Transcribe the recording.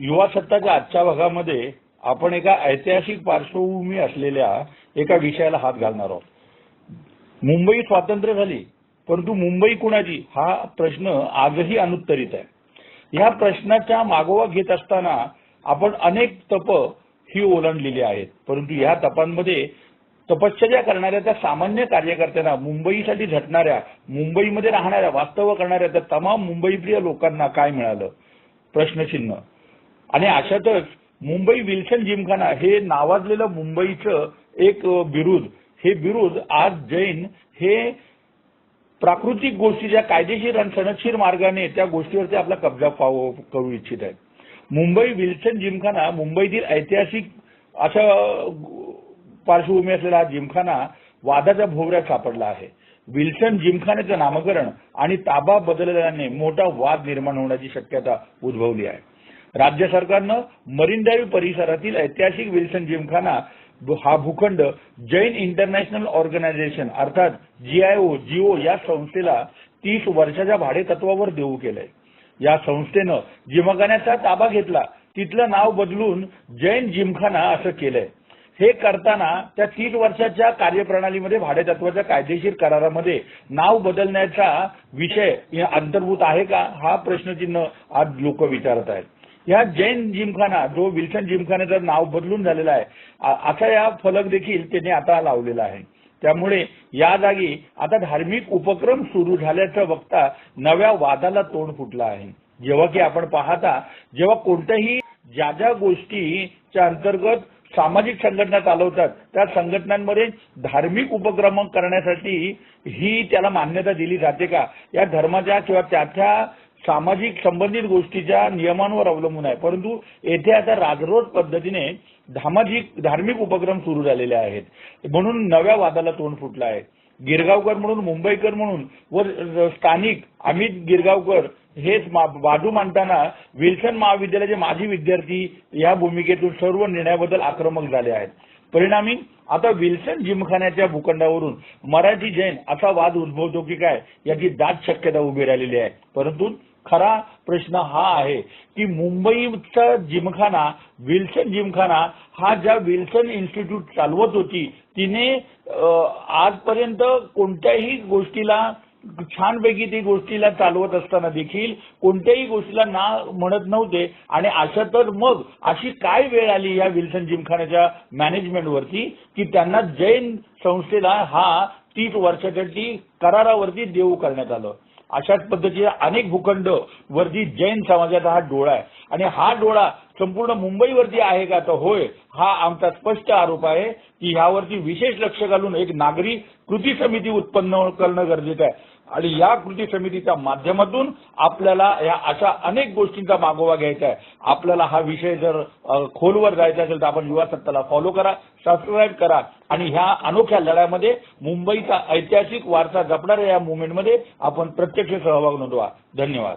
युवा सत्ताच्या आजच्या भागामध्ये आपण एका ऐतिहासिक पार्श्वभूमी असलेल्या एका विषयाला हात घालणार आहोत. मुंबई स्वातंत्र्य झाली परंतु मुंबई कुणाची? हा प्रश्न आजही अनुत्तरित आहे. या प्रश्नाच्या मागोवा घेत असताना आपण अनेक तप ही ओलांडलेली आहेत. परंतु या तपांमध्ये तपश्चर्या करणाऱ्या त्या सामान्य कार्यकर्त्यांना मुंबईसाठी झटणाऱ्या मुंबईमध्ये राहणाऱ्या वास्तव करणाऱ्या त्या तमाम मुंबईप्रिय लोकांना काय मिळालं? प्रश्नचिन्ह. आणि अशातच मुंबई विल्सन जिमखाना हे नावाजलेलं मुंबईचं एक बिरुद. हे बिरुद आज जैन हे प्राकृतिक गोष्टीच्या कायदेशीर आणि सनदशीर मार्गाने त्या गोष्टीवरती आपला कब्जा पाव करू इच्छित आहेत. मुंबई विल्सन जिमखाना मुंबईतील ऐतिहासिक अशा पार्श्वभूमी असलेला हा जिमखाना वादाच्या भोवऱ्यात सापडला आहे. विल्सन जिमखान्याचं नामकरण आणि ताबा बदलल्याने मोठा वाद निर्माण होण्याची शक्यता उद्भवली आहे. राज्य सरकारनं मरीन ड्राईव्ह परिसरातील ऐतिहासिक विल्सन जिमखाना हा भूखंड जैन इंटरनॅशनल ऑर्गनायझेशन अर्थात जीआयओ जिओ या संस्थेला तीस वर्षाच्या भाडेतत्वावर देऊ केलंय. या संस्थेनं जिमखान्याचा ताबा घेतला. तिथलं नाव बदलून जैन जिमखाना असं केलंय. हे करताना त्या तीस वर्षाच्या कार्यप्रणालीमध्ये भाडेतत्वाच्या कायदेशीर करारामध्ये नाव बदलण्याचा विषय अंतर्भूत आहे का हा प्रश्नचिन्ह आज लोक विचारत आहेत या जैन जिमखाना जो विल्सन जिमखान्याचं नाव बदलून झालेला आहे असा या फलक देखील त्यांनी आता लावलेला आहे. त्यामुळे या जागी आता धार्मिक उपक्रम सुरू झाल्याचं बघता नव्या वादाला तोंड फुटलं आहे. जेव्हा की आपण पाहता जेव्हा कोणत्याही ज्या ज्या गोष्टीच्या अंतर्गत सामाजिक संघटना चालवतात त्या संघटनांमध्ये धार्मिक उपक्रम करण्यासाठी ही त्याला मान्यता दिली जाते का? या धर्माच्या किंवा त्या त्या सामाजिक संबंधित गोष्टीच्या नियमांवर अवलंबून आहे. परंतु येथे आता राजरोज पद्धतीने धामाजिक धार्मिक उपक्रम सुरू झालेले आहेत. म्हणून नव्या वादाला तोंड फुटलं आहे. गिरगावकर म्हणून मुंबईकर म्हणून व स्थानिक अमित गिरगावकर हेच बाजू मांडताना विल्सन महाविद्यालयाचे माजी विद्यार्थी या भूमिकेतून सर्व निर्णयाबद्दल आक्रमक झाले आहेत. परिणामी आता विल्सन जिमखान्याच्या भूखंडावरून मराठी जैन असा वाद उद्भवतो की काय याची दाट शक्यता उभी राहिलेली आहे. परंतु खरा प्रश्न हा आहे की मुंबईचा जिमखाना विल्सन जिमखाना हा ज्या विल्सन इन्स्टिट्यूट चालवत होती तिने आजपर्यंत कोणत्याही गोष्टीला छानपैकी ती गोष्टीला चालवत असताना देखील कोणत्याही गोष्टीला ना म्हणत नव्हते. आणि अशा तर मग अशी काय वेळ आली या विल्सन जिमखानाच्या मॅनेजमेंटवरती की त्यांना जैन संस्थेला हा तीस वर्षासाठी करारावरती देऊ करण्यात आलं. अशाच पद्धतीचे अनेक भूखंड वरती जैन समाजाचा हा डोळा आहे. आणि हा डोळा संपूर्ण मुंबईवरती आहे का तर होय हा आमचा स्पष्ट आरोप आहे की ह्यावरती विशेष लक्ष घालून एक नागरी कृती समिती उत्पन्न करणं गरजेचं आहे. आणि या कृती समितीच्या माध्यमातून आपल्याला या अशा अनेक गोष्टींचा मागोवा घ्यायचा आहे. आपल्याला हा विषय जर खोलवर जायचा असेल तर आपण युवा सत्ताला फॉलो करा सबस्क्राईब करा आणि ह्या अनोख्या लढ्यामध्ये मुंबईचा ऐतिहासिक वारसा जपणाऱ्या या मुवमेंटमध्ये आपण प्रत्यक्ष सहभाग नोंदवा. धन्यवाद.